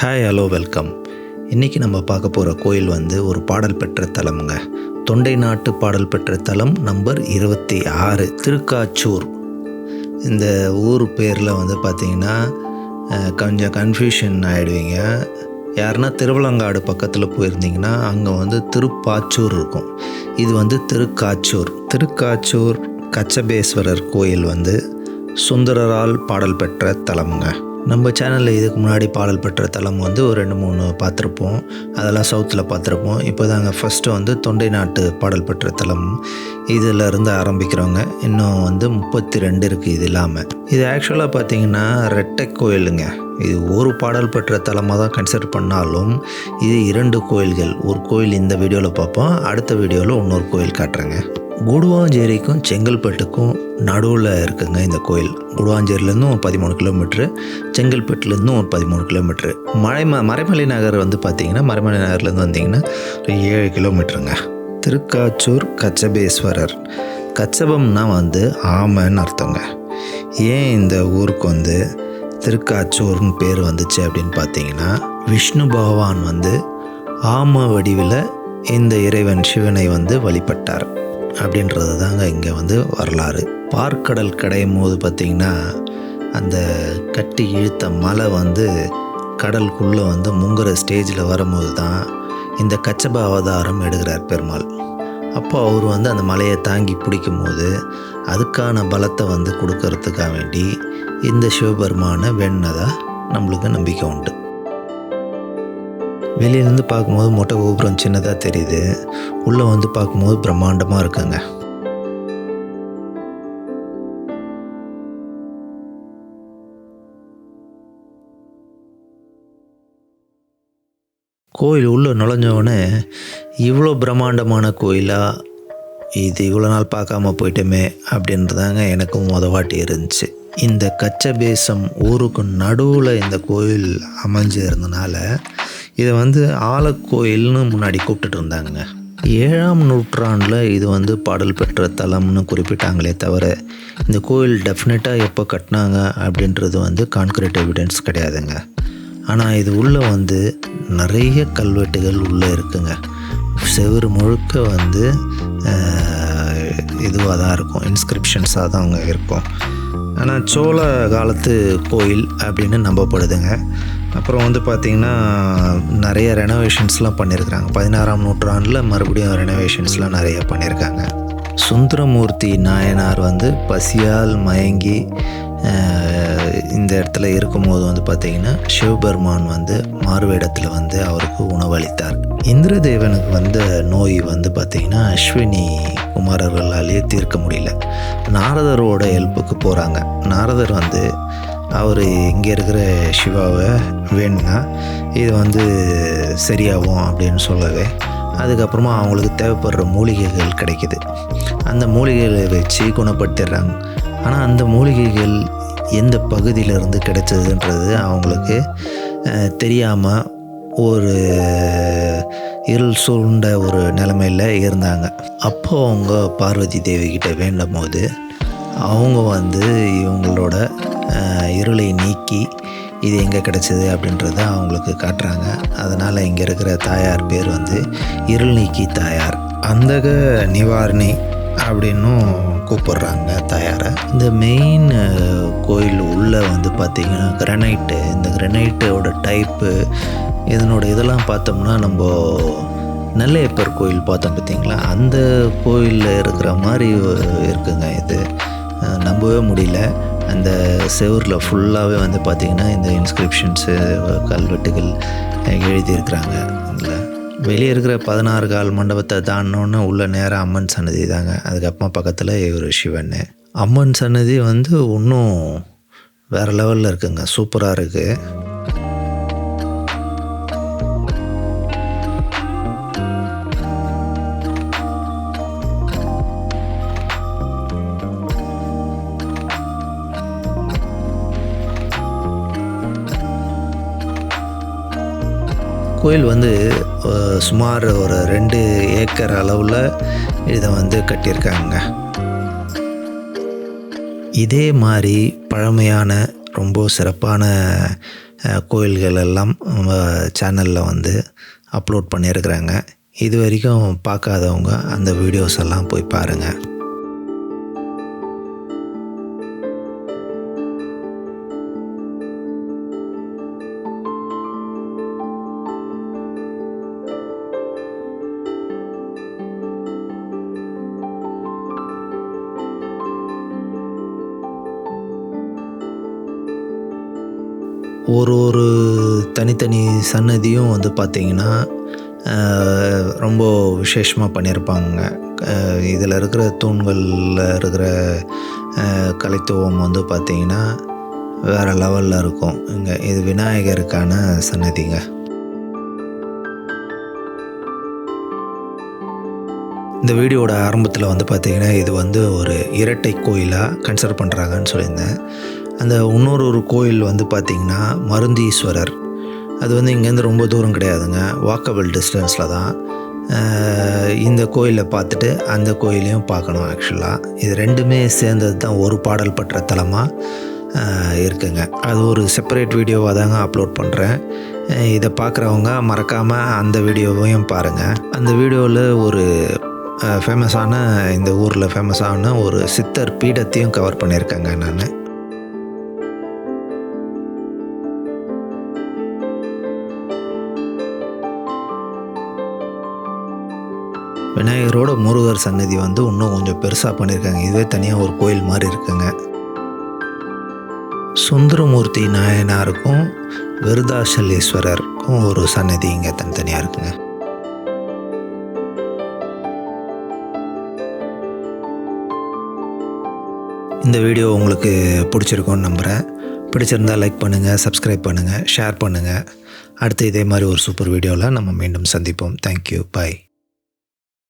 Hi hello welcome இன்றைக்கி நம்ம பார்க்க போகிற கோயில் வந்து ஒரு பாடல் பெற்ற தலமுங்க. தொண்டை நாட்டு பாடல் பெற்ற தலம் நம்பர் இருபத்தி ஆறு திருக்காச்சூர். இந்த ஊர் பேரில் வந்து பார்த்திங்கன்னா கொஞ்சம் கன்ஃபியூஷன் ஆகிடுவீங்க யாருன்னா திருவலங்காடு பக்கத்தில் போயிருந்தீங்கன்னா அங்கே வந்து திருப்பாச்சூர் இருக்கும். இது வந்து திருக்காச்சூர். திருக்காச்சூர் கச்சபேஸ்வரர் கோயில் வந்து சுந்தரரால் பாடல் பெற்ற தலமுங்க. நம்ம சேனலில் இதுக்கு முன்னாடி பாடல் பெற்ற தலம் வந்து ஒரு ரெண்டு மூணு பார்த்துருப்போம். அதெல்லாம் சவுத்தில் பார்த்துருப்போம். இப்போ தாங்க ஃபஸ்ட்டு வந்து தொண்டை நாட்டு பாடல் பெற்ற தலம். இதில் இருந்து ஆரம்பிக்கிறவங்க இன்னும் வந்து முப்பத்தி ரெண்டு இருக்குது இது இல்லாமல் இது ஆக்சுவலாக பார்த்தீங்கன்னா ரெட்டை கோயிலுங்க. இது ஒரு பாடல் பெற்ற தலமாக தான் கன்சிடர் பண்ணாலும் இது இரண்டு கோயில்கள். ஒரு கோயில் இந்த வீடியோவில் பார்ப்போம். அடுத்த வீடியோவில் இன்னொரு கோயில் காட்டுறேங்க. குடுவாஞ்சேரிக்கும் செங்கல்பட்டுக்கும் நடுவில் இருக்குங்க இந்த கோயில். குடுவாஞ்சேரியிலேருந்தும் ஒரு பதிமூணு கிலோமீட்ரு செங்கல்பட்டுலேருந்தும் ஒரு பதிமூணு கிலோமீட்ரு மலை மறைமலை நகர் வந்து பார்த்தீங்கன்னா மறைமலை நகர்லேருந்து வந்தீங்கன்னா ஒரு ஏழு கிலோமீட்டருங்க. திருக்காச்சூர் கச்சபேஸ்வரர். கச்சபம்னா வந்து ஆமைன்னு அர்த்தங்க. ஏன் இந்த ஊருக்கு வந்து திருக்காச்சூர்னு பேர் வந்துச்சு அப்படின்னு பார்த்தீங்கன்னா விஷ்ணு பகவான் வந்து ஆம வடிவில் இந்த இறைவன் சிவனை வந்து வழிபட்டார். அப்படின்றது தாங்க இங்கே வந்து வரலாறு. பார்க்கடல் கடையும் போது பார்த்திங்கன்னா அந்த கட்டி இழுத்த மலை வந்து கடலுக்குள்ளே வந்து முங்குற ஸ்டேஜில் வரும்போது தான் இந்த கச்சப அவதாரம் எடுக்கிறார் பெருமாள். அப்போ அவர் வந்து அந்த மலையை தாங்கி பிடிக்கும் போது அதுக்கான பலத்தை வந்து கொடுக்கறதுக்காக வேண்டி இந்த சிவபெருமானை வெண்ணதாக நம்மளுக்கு நம்பிக்கை உண்டு. வெளியிலேருந்து பார்க்கும்போது மொட்டை கோபுரம் சின்னதாக தெரியுது. உள்ளே வந்து பார்க்கும்போது பிரம்மாண்டமாக இருக்குங்க. கோயில் உள்ளே நுழைஞ்சவுடனே இவ்வளோ பிரம்மாண்டமான கோயிலாக இது இவ்வளோ நாள் பார்க்காம போயிட்டோமே அப்படின்றதாங்க எனக்கும் மொதவாட்டி இருந்துச்சு. இந்த கச்சபேசம் ஊருக்கு நடுவில் இந்த கோயில் அமைஞ்சு இருந்தனால இதை வந்து ஆலக்கோயில்னு முன்னாடி கூப்பிட்டுட்டு இருந்தாங்க ஏழாம் நூற்றாண்டில் இது வந்து பாடல் பெற்ற தலம்னு குறிப்பிட்டாங்களே தவிர இந்த கோயில் டெஃபினட்டாக எப்போ கட்டினாங்க அப்படின்றது வந்து கான்கிரீட் எவிடன்ஸ் கிடையாதுங்க. ஆனால் இது உள்ளே வந்து நிறைய கல்வெட்டுகள் உள்ளே இருக்குங்க. செவுரு முழுக்க வந்து இதுவாக தான் இருக்கும். இன்ஸ்கிரிப்ஷன்ஸாக தான் அங்கே இருக்கும். ஆனால் சோழ காலத்து கோயில் அப்படின்னு நம்பப்படுதுங்க. அப்புறம் வந்து பார்த்திங்கன்னா நிறைய ரெனோவேஷன்ஸ்லாம் பண்ணியிருக்கிறாங்க பதினாறாம் நூற்றாண்டில் மறுபடியும் ரெனோவேஷன்ஸ்லாம் நிறைய பண்ணியிருக்காங்க சுந்தரமூர்த்தி நாயனார் வந்து பசியால் மயங்கி இந்த இடத்துல இருக்கும்போது வந்து பார்த்திங்கன்னா சிவபெருமான் வந்து மாறுவேடத்தில் வந்து அவருக்கு உணவளித்தார். இந்திரதேவனுக்கு வந்த நோய் வந்து பார்த்திங்கன்னா அஸ்வினி குமாரர்களாலேயே தீர்க்க முடியல. நாரதரோட ஹெல்ப்புக்கு போகிறாங்க நாரதர் வந்து அவர் இங்கே இருக்கிற சிவாவை வேணும்னா இது வந்து சரியாகும் அப்படின்னு சொல்லவே அதுக்கப்புறமா அவங்களுக்கு தேவைப்படுற மூலிகைகள் கிடைக்கிது. அந்த மூலிகைகளை வச்சு குணப்படுத்திடுறாங்க. ஆனால் அந்த மூலிகைகள் எந்த பகுதியிலிருந்து கிடைச்சதுன்றது அவங்களுக்கு தெரியாமல் ஒரு இருள் சூழ்ந்த ஒரு நிலமையில் இருந்தாங்க. அப்போது அவங்க பார்வதி தேவி கிட்ட வேண்டும் போது அவங்க வந்து இவங்களோட இருளை நீக்கி இது எங்கே கிடச்சிது அப்படின்றத அவங்களுக்கு காட்டுறாங்க. அதனால் இங்கே இருக்கிற தாயார் பேர் வந்து இருள் நீக்கி தாயார். அந்தக நிவாரணி அப்படின்னும் கூப்பிடுறாங்க தாயாரை. இந்த மெயின் கோயில் உள்ளே வந்து பார்த்திங்கன்னா கிரனைட்டு இந்த கிரனைட்டோட டைப்பு இதனோட இதெல்லாம் பார்த்தோம்னா நம்ம நெல்லையப்பர் கோயில் பார்த்தோம் பார்த்திங்களா அந்த கோயிலில் இருக்கிற மாதிரி இருக்குங்க இது. நம்பவே முடியல. அந்த செவரில் ஃபுல்லாகவே வந்து பார்த்திங்கன்னா இந்த இன்ஸ்கிரிப்ஷன்ஸு கல்வெட்டுகள் எழுதியிருக்கிறாங்க. அதில் வெளியே இருக்கிற பதினாறு கால் மண்டபத்தை தாண்டோன்னு உள்ள நேராக அம்மன் சன்னதி தாங்க. அதுக்கப்புறமா பக்கத்தில் ஒரு சிவன். அம்மன் சன்னதி வந்து இன்னும் வேறு லெவலில் இருக்குங்க. சூப்பராக இருக்குது கோயில் வந்து சுமார் ஒரு ரெண்டு ஏக்கர் அளவில் இதை வந்து கட்டியிருக்காங்க. இதே மாதிரி பழமையான ரொம்ப சிறப்பான கோயில்கள் எல்லாம் நம்ம சேனலில் வந்து அப்லோட் பண்ணியிருக்கிறாங்க. இது வரைக்கும் பார்க்காதவங்க அந்த வீடியோஸ் எல்லாம் போய் பாருங்கள் ஒரு ஒரு தனித்தனி சன்னதியும் வந்து பார்த்திங்கன்னா ரொம்ப விசேஷமாக பண்ணியிருப்பாங்க இதில் இருக்கிற தூண்களில் இருக்கிற கலைத்துவம் வந்து பார்த்திங்கன்னா வேறு லெவலில் இருக்கும். இங்கே இது விநாயகருக்கான சன்னதிங்க. இந்த வீடியோட ஆரம்பத்தில் வந்து பார்த்திங்கன்னா இது வந்து ஒரு இரட்டை கோயிலாக கன்சிடர் பண்ணுறாங்கன்னு சொல்லியிருந்தேன். அந்த இன்னொரு ஒரு கோயில் வந்து பார்த்திங்கன்னா மருந்தீஸ்வரர். அது வந்து இங்கேருந்து ரொம்ப தூரம் கிடையாதுங்க. வாக்கபிள் டிஸ்டன்ஸில் தான். இந்த கோயிலை பார்த்துட்டு அந்த கோயிலையும் பார்க்கணும் ஆக்சுவலாக இது ரெண்டுமே சேர்ந்தது தான் ஒரு பாடல் பற்ற தலமாக இருக்குங்க. அது ஒரு செப்பரேட் வீடியோவாக தாங்க அப்லோட் பண்ணுறேன் இதை பார்க்குறவங்க மறக்காமல் அந்த வீடியோவையும் பாருங்கள் அந்த வீடியோவில் ஒரு ஃபேமஸான இந்த ஊரில் ஃபேமஸான ஒரு சித்தர் பீடத்தையும் கவர் பண்ணியிருக்கேங்க நான். விநாயகரோட முருகர் சன்னதி வந்து இன்னும் கொஞ்சம் பெருசாக பண்ணியிருக்காங்க. இதுவே தனியாக ஒரு கோயில் மாதிரி இருக்குங்க. சுந்தரமூர்த்தி நாயனாருக்கும் விருதாசலேஸ்வரருக்கும் ஒரு சன்னதி இங்கே தனித்தனியாக இருக்குங்க. இந்த வீடியோ உங்களுக்கு பிடிச்சிருக்கோன்னு நம்புகிறேன் பிடிச்சிருந்தா லைக் பண்ணுங்கள் சப்ஸ்கிரைப் பண்ணுங்கள் ஷேர் பண்ணுங்கள் அடுத்து இதே மாதிரி ஒரு சூப்பர் வீடியோவில் நம்ம மீண்டும் சந்திப்போம். Thank you bye